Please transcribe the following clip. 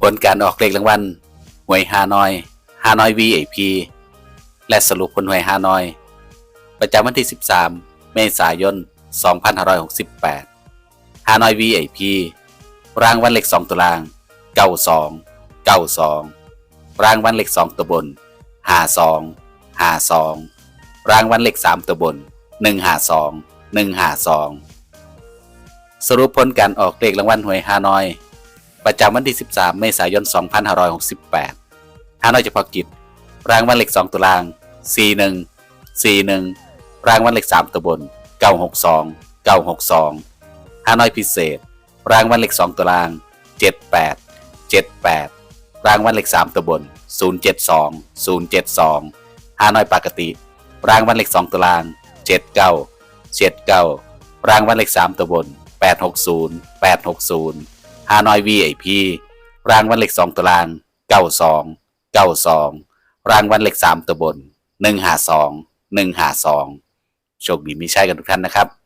ผลการออกเลขรางวัลหวยฮานอยฮานอย VIP และสรุปผลหวยฮานอย ประจำวันที่ 13 เมษายน 2568ฮานอย VIP รางวัลเลข2ตัวล่าง 92 92 รางวัลเลข2ตัวบน 52 52 รางวัลเลข3ตัวบน 152 152 สรุปผลการออกเลขรางวัลหวยฮานอย ประจำวันที่ 13 เมษายน 2568ฮานอยเฉพาะกิจ รางวัลเลข2ตัวล่าง41 41 รางวัลเลข3ตัวบน962 962ฮานอยพิเศษ รางวัลเลข2ตัวล่าง 78 78 รางวัลเลข3ตัวบน072 072ฮานอยปกติ รางวัลเลข2ตัวล่าง 79 79 รางวัลเลข3ตัวบน860 860 ฮานอยวีไอพีรางวันเหลขสองตัวล่างเก้าสองเก้าสองรางวันเหลขสามตัวบนหนึ่งหาสองหนึ่งหาสองโชคดีมีใช่กันทุกท่านนะครับ